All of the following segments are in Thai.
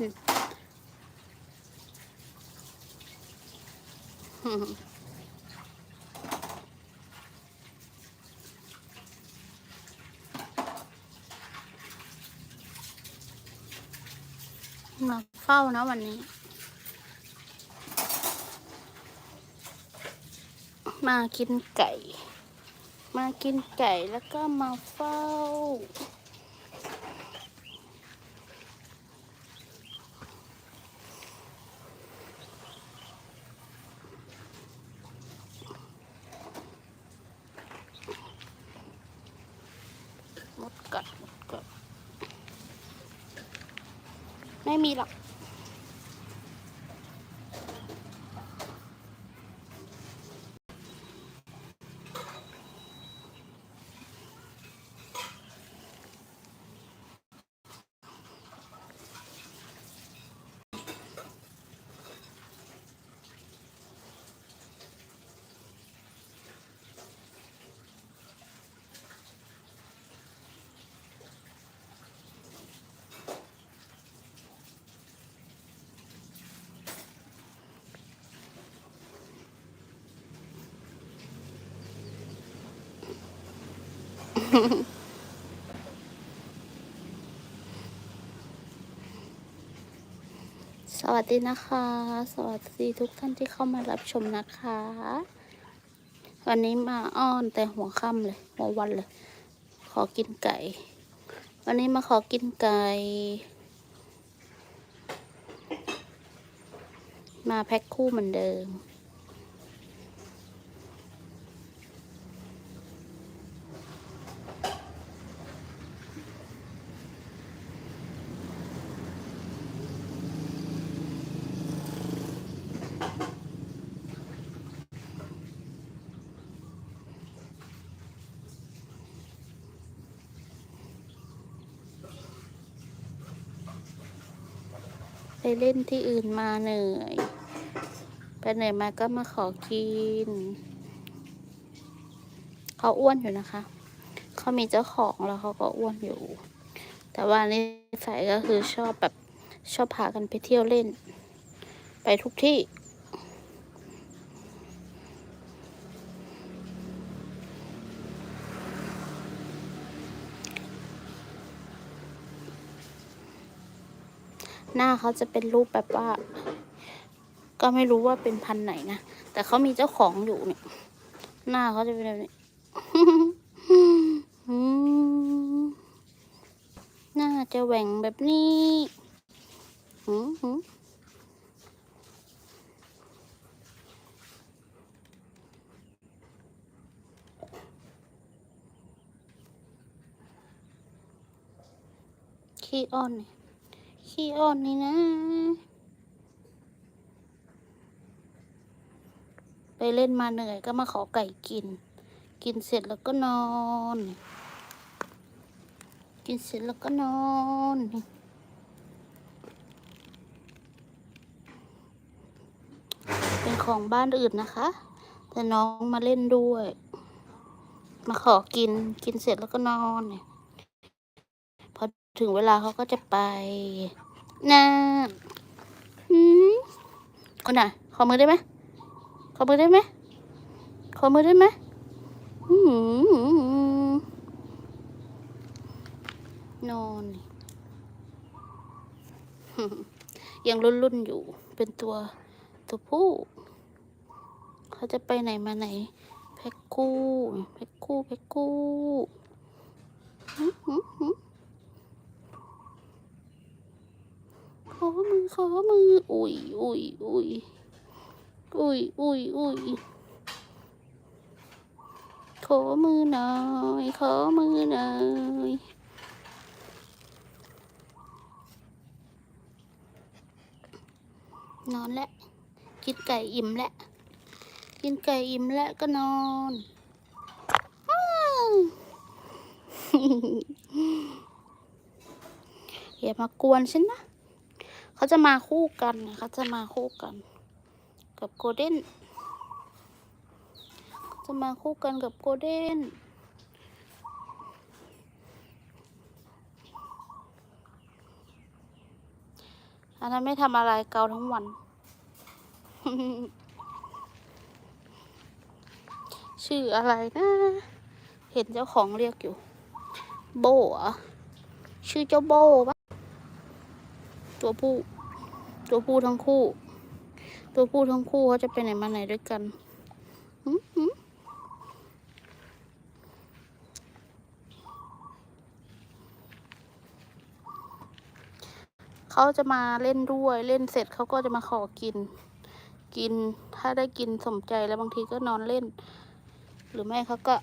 มาเฝ้านะวันนี้ มากินไก่ มากินไก่แล้วก็มาเฝ้า หมดกัดหมดกัด ไม่มีหรอก สวัสดีนะคะ สวัสดีทุกท่านที่เข้ามารับชมนะคะ วันนี้มาอ้อนแต่หัวค่ำเลยหัววันเลย ขอกินไก่ วันนี้มาขอกินไก่ มาแพ็คคู่เหมือนเดิม เล่นที่อื่นมาเหนื่อย ไปเหนื่อยมาก็มาขอกิน เขาอ้วนอยู่นะคะ เขามีเจ้าของแล้วเขาก็อ้วนอยู่ แต่ว่านิสัยก็คือชอบแบบชอบพากันไปเที่ยวเล่น ไปทุกที่ หน้าเขาจะเป็นรูปแบบว่า ก็ไม่รู้ว่าเป็นพันไหนนะ แต่เขามีเจ้าของอยู่เนี่ย หน้าเขาจะเป็นแบบนี้หน้าจะแหว่งแบบนี้ขี้อ้อนเนี่ย ขี้อ้อนนี่นะ ไปเล่นมาเหนื่อยก็มาขอไก่กิน กินเสร็จแล้วก็นอน กินเสร็จแล้วก็นอนเป็นของบ้านอื่นนะคะ แต่น้องมาเล่นด้วย มาขอกิน กินเสร็จแล้วก็นอนเนี่ย ถึงเวลาเขาก็จะไปนะอืมคนไหนขอมือได้ไหมขอมือได้ไหมขอมือได้ไหมอืมนอนยังรุ่นๆอยู่เป็นตัวตัวผู้ เขาจะไปไหนมาไหน แพ็คคู่แพ็คคู่แพ็คคู่หืมหืมหืมขอมือ ขอมือ อุ้ยอุ้ยอุ้ยอุ้ยอุ้ยอุ้ยขอมือหน่อย ขอมือหน่อยนอนแล้วกินไก่อิ่มแล้วกินไก่อิ่มแล้วก็นอนออย่ามากวนฉันนะ เขาจะมาคู่กันเขาจะมาคู่กัน กับโกลเด้นจะมาคู่กันกับโกลเด้นอันนั้นไม่ทำอะไรเกาทั้งวัน ชื่ออะไรนะ เห็นเจ้าของเรียกอยู่ โบเหรอชื่อเจ้าโบปะ ตัวผู้ ตัวผู้ทั้งคู่ ตัวผู้ทั้งคู่เขาจะไปไหนมาไหนด้วยกันเขาจะมาเล่นด้วยเล่นเสร็จเขาก็จะมาขอกิน กินถ้าได้กินสมใจแล้วบางทีก็นอนเล่น หรือไม่เขาก็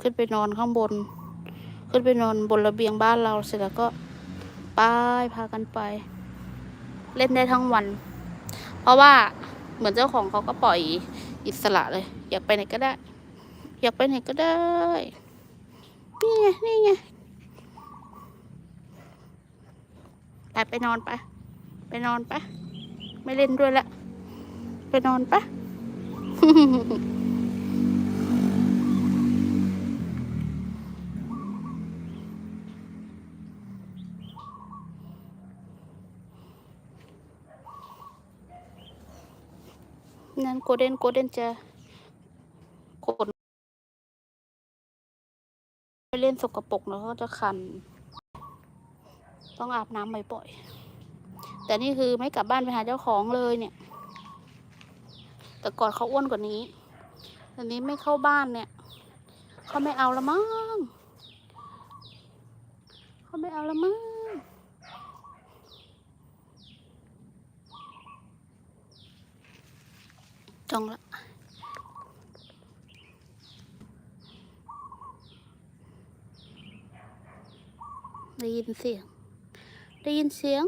ขึ้นไปนอนข้างบน ขึ้นไปนอนบนระเบียงบ้านเราเสร็จแล้วก็ ไปพากันไป เล่นได้ทั้งวัน เพราะว่าเหมือนเจ้าของเขาก็ปล่อยอิสระเลย อยากไปไหนก็ได้ อยากไปไหนก็ได้ นี่ไงนี่ไงไปไปนอนไป ไปนอนไป ไม่เล่นด้วยละ ไปนอนไป นั้นโกลเด้นโกลเด้นจะขนไปเล่นสกปรกแล้วก็จะคัน ต้องอาบน้ำบ่อยๆแต่นี่คือไม่กลับบ้านไปหาเจ้าของเลยเนี่ย แต่ก่อนเขาอ้วนกว่านี้ตอนนี้ไม่เข้าบ้านเนี่ยเขาไม่เอาละมั้งเขาไม่เอาละมั้ง จองละได้ยินเสียง ได้ยินเสียง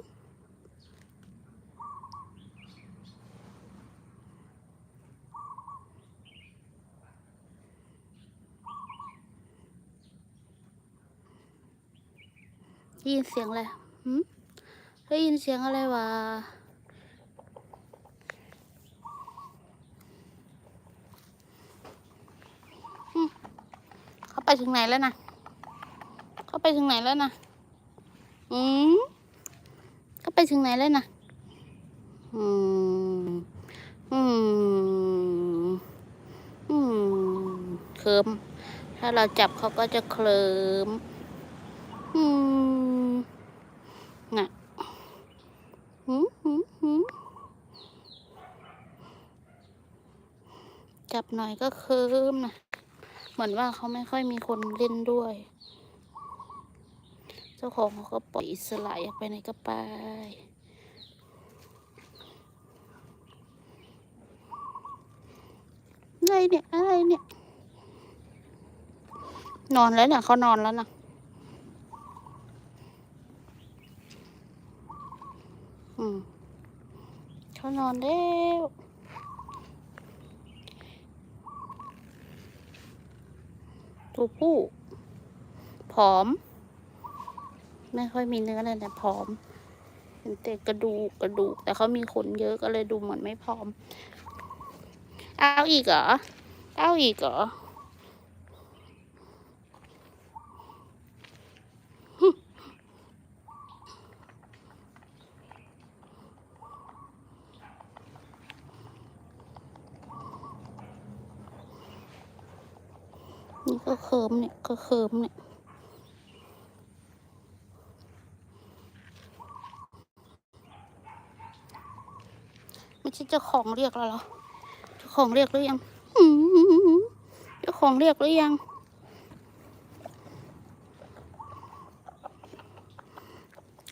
ได้ยินเสียงอะไรได้ยินเสียงอะไรวะ เขา ไปถึงไหนแล้วนะเขาไปถึงไหนแล้วนะอืมเขาไปถึงไหนแล้วนะอืมอืมอืมเคลิมถ้าเราจับเขาก็จะเคลิมอืมน่ะหืมหืมหืมจับหน่อยก็เคลิมนะ เหมือนว่าเขาไม่ค่อยมีคนเล่นด้วย เจ้าของเขาก็ปล่อยอิสระอยากไปไหนก็ไปอะไรเนี่ยอะไรเนี่ย นอนแล้วเนี่ยเขานอนแล้วนะอืมเขานอนแล้ว ตัวผู้ผอม ไม่ค่อยมีเนื้อเลยแต่ผอมเห็นแต่กระดูกกระดูก แต่เขามีขนเยอะก็เลยดูเหมือนไม่ผอม เอาอีกเหรอ เอาอีกเหรอ นี่ก็ เคิมเนี่ยก็เคิมเนี่ยไม่ใช่เจ้าของเรียกแล้วเหรอเจ้าของเรียกหรือยังเจ้าของเรียกหรือยัง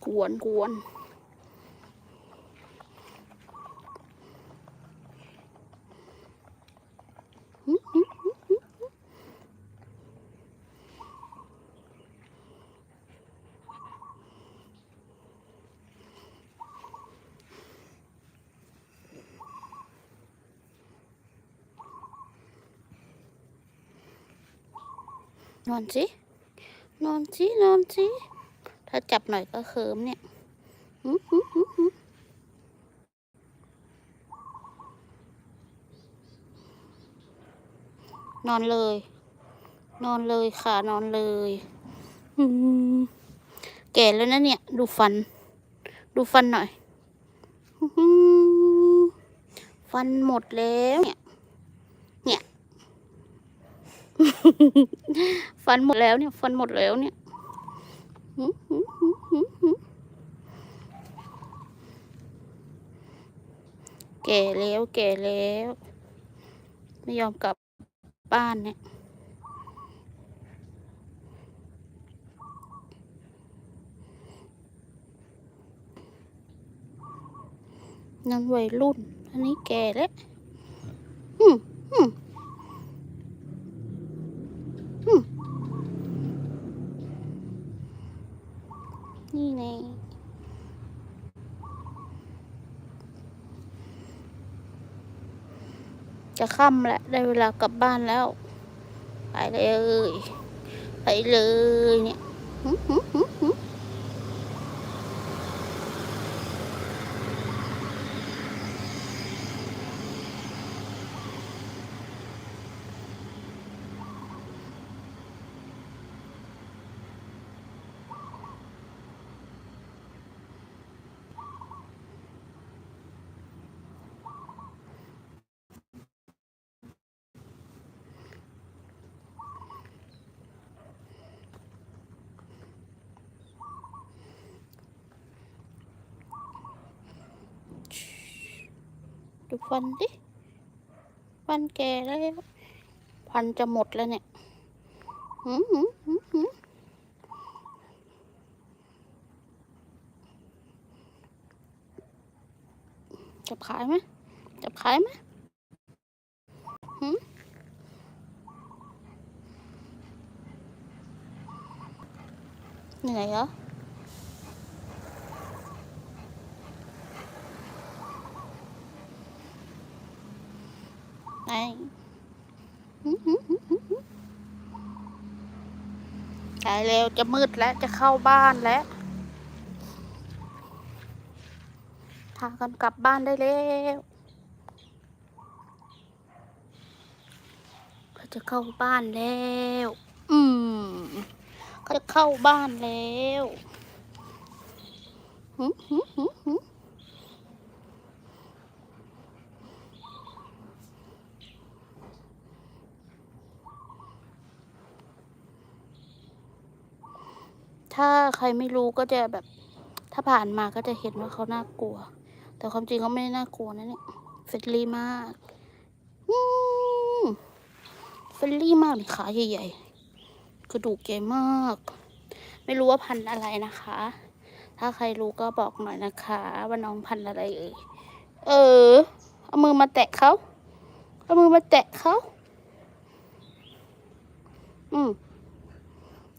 กวนกวน นอนสิ นอนสิ นอนสิ ถ้าจับหน่อยก็เคิมเนี่ยนอนเลย นอนเลยค่ะ นอนเลยแก่แล้วนะเนี่ย ดูฟัน ดูฟันหน่อย ฟันหมดแล้วเนี่ย ฟันหมดแล้วเนี่ย ฟันหมดแล้วเนี่ยแก่แล้วแก่แล้ว ไม่ยอมกลับบ้านเนี่ยนั่นวัยรุ่น อันนี้แก่แล้วอืมอืม นี่ไงจะค่ำแล้วได้เวลากลับบ้านแล้ว ไปเลย ไปเลยเนี่ยหึหึหึหึ ดูฟันดิฟันแก่แล้วฟันจะหมดแล้วเนี่ยหืมหืมหืมหืมจับขายไหมจับขายไหมหืมเหนื่อยเหรอ ไอ้หืมหืมหืมหืมหืมตายเร็วจะมืดแล้วจะเข้าบ้านแล้วพากันกลับบ้านได้แล้วเขาจะเข้าบ้านแล้ว อืมเขาจะเข้าบ้านแล้วหืมหืมหืมหืม ถ้าใครไม่รู้ก็จะแบบ ถ้าผ่านมาก็จะเห็นว่าเขาน่ากลัว แต่ความจริงเขาไม่ได้น่ากลัวนะเนี่ยเฟรนลี่มากเฟรนลี่มากเลยขาใหญ่ๆ กระดูกใหญ่มาก ไม่รู้ว่าพันธุ์อะไรนะคะ ถ้าใครรู้ก็บอกหน่อยนะคะ ว่าน้องพันธุ์อะไรเอ่ย เออ เอามือมาแตะเขาเอามือมาแตะเขา อืม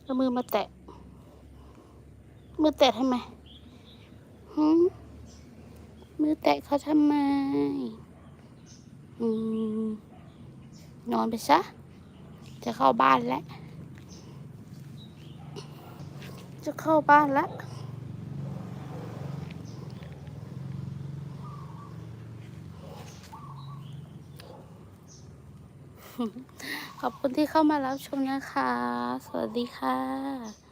เอามือมาแตะ มือแตะทำไมหืมมือแตะเขาทำไมอืมนอนไปซะ จะเข้าบ้านแล้ว จะเข้าบ้านแล้วขอบคุณที่เข้ามารับชมนะคะ สวัสดีค่ะ